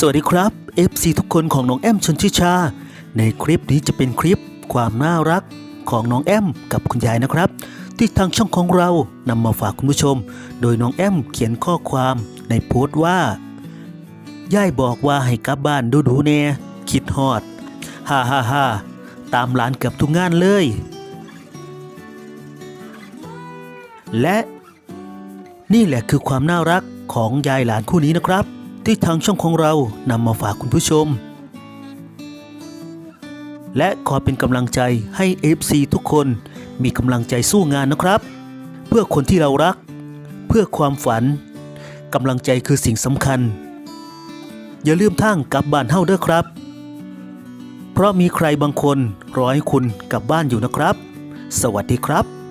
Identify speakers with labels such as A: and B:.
A: สวัสดีครับ FC ทุกคนของน้องแอมชนทิชา ในคลิปนี้จะเป็นคลิปความน่ารักของน้องแอมกับคุณยายนะครับ ที่ทางช่องของเรานำมาฝากคุณผู้ชม โดยน้องแอมเขียนข้อความในโพสต์ว่ายายบอกว่าให้กลับบ้านดูดูแน่คิดฮอดฮ่าฮ่าฮ่าตามหลานเกือบทุกงานเลย และนี่แหละคือความน่ารักของยายหลานคู่นี้นะครับ ที่ทางช่องของเรานำมาฝากคุณผู้ชม และขอเป็นกำลังใจให้ FC ทุกคนมีกำลังใจสู้งานนะครับ เพื่อคนที่เรารัก เพื่อความฝันกำลังใจคือสิ่งสำคัญ อย่าลืมทั้งกลับบ้านเฮ้าเด้อครับ เพราะมีใครบางคนรอให้คุณกลับบ้านอยู่นะครับ สวัสดีครับ